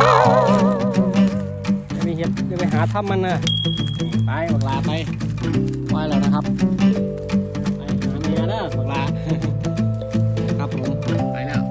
จะไปเห็ดจะไปหาทำมันนะนี่ไปบักลาไปไหวแล้วนะครับไปหาเมียนะบักลาครับผมไปแล้ว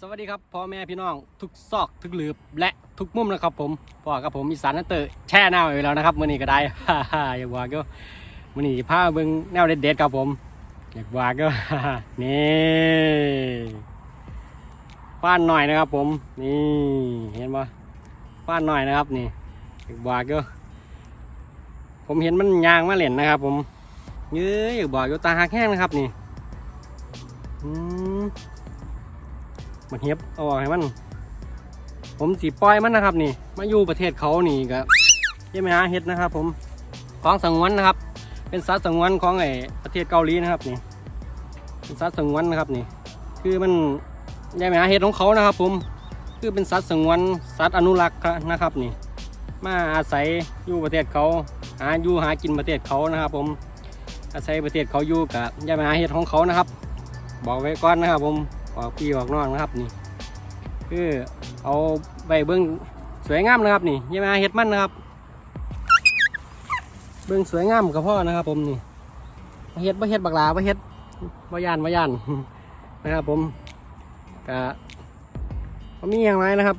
สวัสดีครับพ่อแม่พี่น้องทุกซอกทุกหลืบและทุกมุมนะครับผมพ่อกับผมอีสานนันเตอร์แช่หน้าไว้แล้วนะครับมื่อนี้ก็ได้ อย่าว่าก็มื่อนี้พาเบิ่งแนวเด็ดๆครับผม อยากว่าก็ นี่ฟ้านหน่อยนะครับ ผมนี่เห็นปะฟ้านหน่อยนะครับนี่อยากว่าก็ผมเห็นมันยางมาเล่นนะครับ ผมเย้ยอยากว่าก็ตาหักแห้งนะครับนี่อืม มันเฮ็บเอาออกให้มัน ผมสีปล่อยมันนะครับ นี่ มาอยู่ประเทศเขานี่ก็ยังไม่หาเฮ็ดนะครับ ผมของสังวนนะครับ เป็นสัตว์สังวนของไอ้ประเทศเกาหลีนะครับนี่เป็นสัตว์สังวนนะครับนี่ คือมันยังไม่หาเฮ็ดของเขานะครับ ผมคือเป็นสัตว์สังวนสัตว์อนุรักษ์นะครับนี่ มาอาศัยอยู่ประเทศเขาหาอยู่หากินประเทศเขานะครับ ผมอาศัยประเทศเขาอยู่กับยังไม่หาเฮ็ดของเขานะครับ บอกไว้ก่อนนะครับผม ออกปีออกนอกนะครับนี่ คือเอาใบเบิ้องสวยงามนะครับนี่ยังมาเฮ็ดมันนะครับ เบิ้องสวยงามกับพ่อนะครับ ผมนี่เฮ็ดบ่เฮ็ดบักลาบ่เฮ็ดบ่ยานบ่ยานนะครับ ผมกะมีอย่างไรนะครับ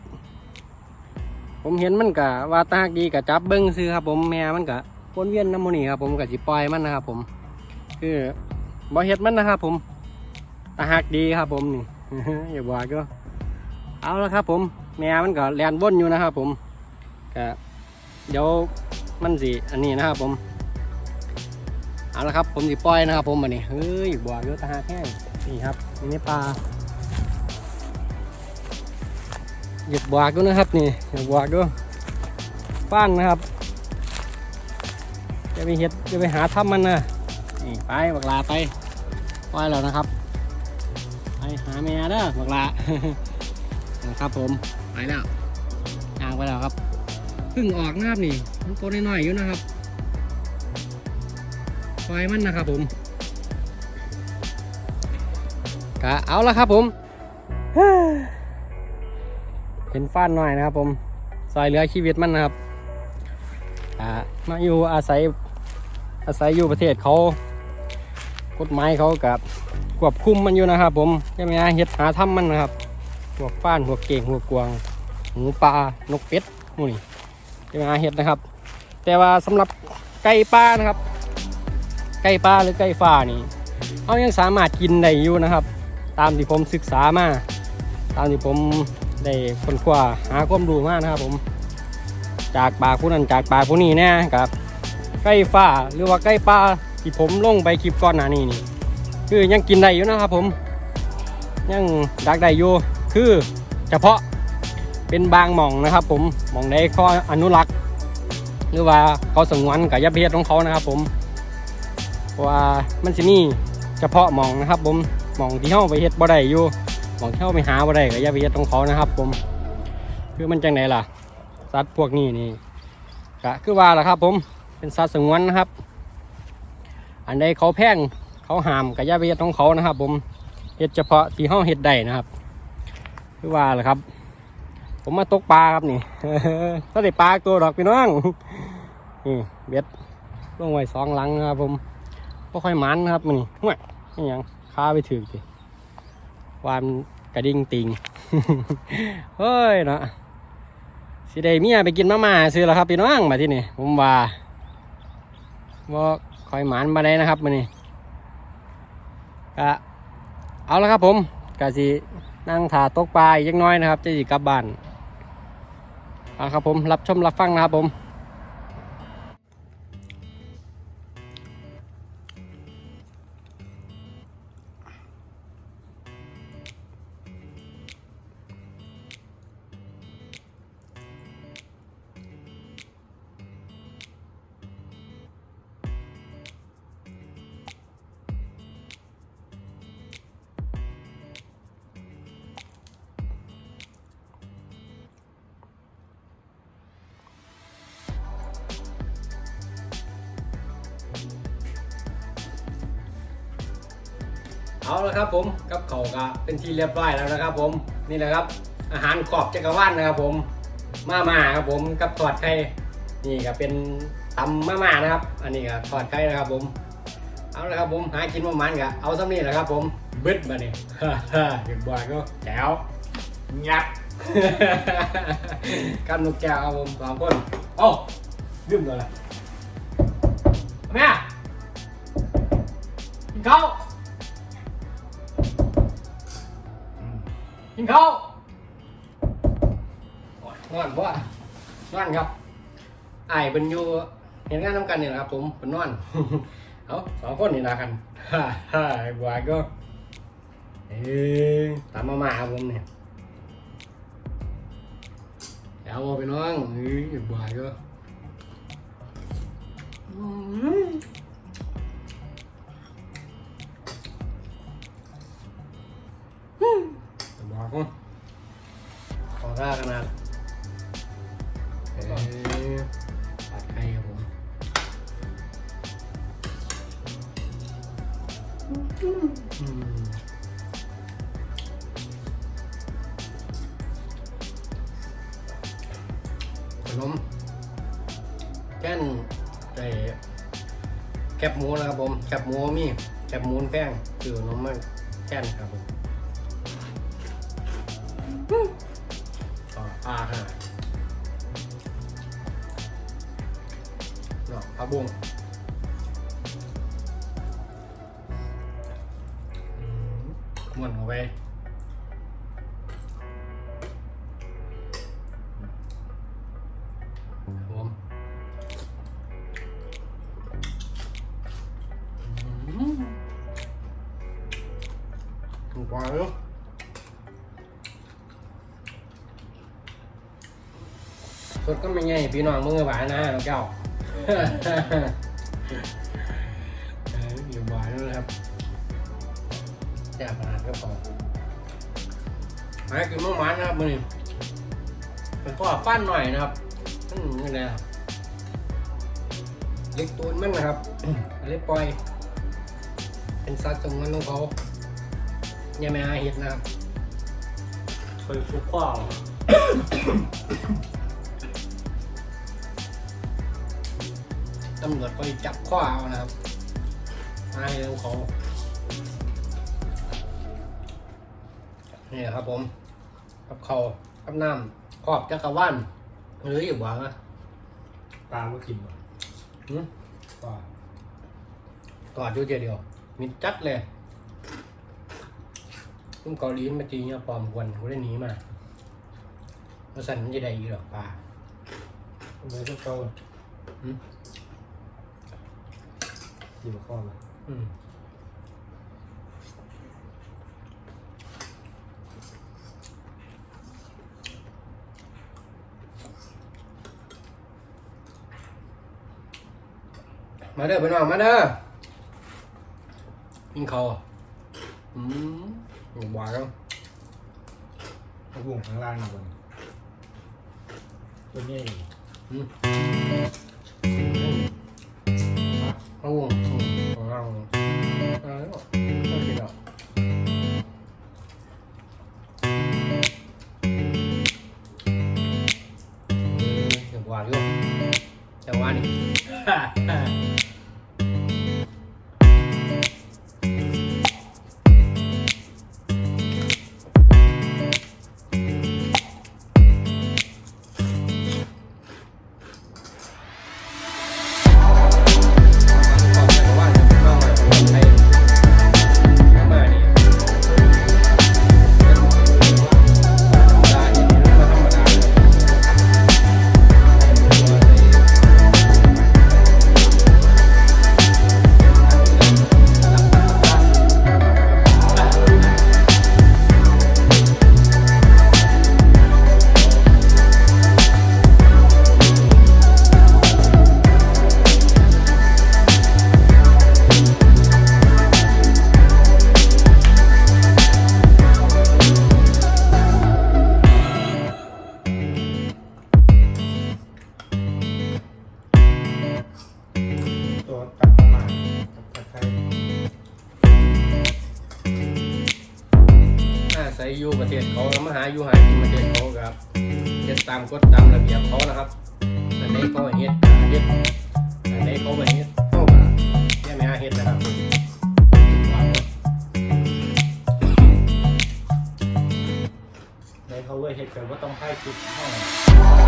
ผมเห็นมันกะว่าตากดีกะจับเบิ้งซื้อครับ ผมแม่มันกะวนเวียนน้ำมันนี่ครับ ผมกะสิปล่อยมันนะครับ ผม คือบ่เฮ็ดมันนะครับ ผม ตาหักดีครับผมนี่อย่าบอกก็เอาละครับผม แม่มันก็แลนว่นอยู่นะครับผมก็เดี๋ยวมันสิอันนี้นะครับผมเอาละครับผมสิปล่อยนะครับผมอันนี้เฮ้ยอย่าบอกก็ตาหักแห้งนี่ครับนี่ปลาอย่าบอกก็นะครับนี่อย่าบอกก็ฟ้านนะครับ จะไปเห็ดจะไปหาทำมันนะนี่ไปบักลาไปปล่อยแล้วนะครับ ไปหาแม่เด้อบักละนะครับผมไปแล้วย่างไปแล้วครับเพิ่งออกนะครับนี่มันตัวน้อยๆอยู่นะครับปล่อยมันนะครับผมกะเอาละครับผมเห็นฟ้านหน่อยนะครับ ผมซอยเหลือชีวิตมันนะครับอ่ามาอยู่อาศัยอาศัยอยู่ประเทศเขากฎหมายเขากับ ควบคุมมันอยู่นะครับ ผมใช่ไหมเห็ดหาถ้ำมันนะครับพวฟ้านพวเก่งพวกวางหมูปลานกเป็ดมูนี่ใช่ไหมเห็ดนะครับ แต่ว่าสำหรับไก่ป่านะครับ ไก่ป่าหรือไก่ฟ้านี่เขายังสามารถกินได้อยู่นะครับ ตามที่ผมศึกษามาตามที่ผมได้ค้นคว้าหาความรู้มานะครับ ผม จากปากผู้นั้นจากปากผู้นี้แน่ครับ ไก่ฟ้าหรือว่าไก่ป่าที่ผมลงไปคลิปก่อนหน้านี้นี่ คือยังกินได้อยู่นะครับผมยังดักได้อยู่คือเฉพาะเป็นบางหม่องนะครับผมหม่องใดข้ออนุรักษ์ หรือว่าเขาสงวนกับยาเพศของเขานะครับผมเพราะว่ามันจะมีเฉพาะหม่องนะครับ ผมหม่องที่เข้าไปเฮ็ดบ่ได้อยู่หม่องที่เข้าไปหาบ่ได้กับยาเพศของเขานะครับ ผม คือมันจังไหนล่ะสัตว์พวกนี้นี่ก็คือว่าล่ะครับ ผมเป็นสัตว์สงวนนะครับ อันใดเขาแพง เขาหามกับยาเวทของเขานะครับ ผมเห็ดเฉพาะที่ห้องเห็ดได้นะครับคือว่าแหละครับ ผมมาตกปลาครับนี่ถ้าได้ปลาตัวดอกพี่น้องนี่เบ็ดลงไว้สองหลังนะครับ ผมก็ค่อยหมันนะครับมันนี่ห่วยนี่ยังค้าไปถือสิวามกระดิ่งติงเฮ้ยเนาะสิได้เมียไปกินมาม่าซื้อแล้วครับพี่น้องมาที่นี่ผมว่าว่าคอยหมันมาได้นะครับมันนี่ ก็เอาละครับผมกะสินั่งถาตกปลาอีกจักหน้อยนะครับจะสิกลับบ้านเอาครับผมรับชมรับฟังนะครับผม เอาละครับผมกับเขาก็เป็นที่เรียบร้อยแล้วนะครับ ผมนี่แหละครับ อาหารขอบจักรวาลนะครับ ผมมาม่าครับผมกับทอดไข่นี่ก็เป็นตำมาม่านะครับ อันนี้ก็ทอดไข่นะครับ ผม เอาละครับผมหากินประมาณก็เอาซ้ำนี่แหละครับ ผมบึ้ดมาเนี่ยเด็กบอยก็แจ๋วงับกันนกแก้วครับผมสองคนโอ้ดื่มเลยล่ะแม่กินข้าว กินข้าวโอ้ยนอนบ่นอนครับไอ้เป็นอยู่เห็นงานทำกันนี่แหละครับ ผมเป็นนอน เอาสองคนนี่นะกันฮ่าฮ่าไอ้บัวก็เอ้ยตามมามาครับผมเนี่ยเอาไปน้องเฮ้บ่ายก็ ว่าขอร่าขนาดเอ้ยปัดไข่ครับผมอืมขนมแก้นไอ้แคบหมูนะครับผมแคบหมูมีแคบหมูแป้งคือขนมมันแก้นครับผม เนาะปลาบุ้งอืมม้วนเข้าไปผมถูกปาแล้วสดก็ไม่ไงพี่น้องมือหวานนะน้องเจ้า อยู่หวานแล้วนะครับแจ่บขนาดก็พอหากินมื่อวานนะครับมือนี้เป็นข้อฟันหน่อยนะครับนี่แหละเล็กตัวมันนะครับเล็กปล่อย เป็นสัตว์สงวนของเขาอย่าไม่หาเห็ดนะครับเคยฟุกข้าว ตำรวจก็จับข้อเอานะครับหาเห็ดของเขานี่แหละครับผมกับเขาวกับน้ำขอบจักรวาลหรืออยู่บ้างนะปลาก็กินหมดหืมปลากอดอยู่เดียวเดียว มิดจัดเลยซึ่งเกาหลีมาจีเนี่ยปลอมกวนกูได้หนีมาเพราะสันมันจะได้อีกหรอกปลาเมื่อสักเก้า อืมกินข้าวเลยอืมมาเด้อพี่น้องมาเด้อกินข้าวอืมหวานแล้วข้าวบุ้งข้างล่างนี่ก่อนตัวนี้อืม เขาให้เฮ็ดเฮ็ดอันนี้เขาไม่เฮ็ดเขามาแค่ไม่หาเฮ็ดนะครับในเขาเลยเฮ็ดแต่ว่าต้องให้คิดห้อง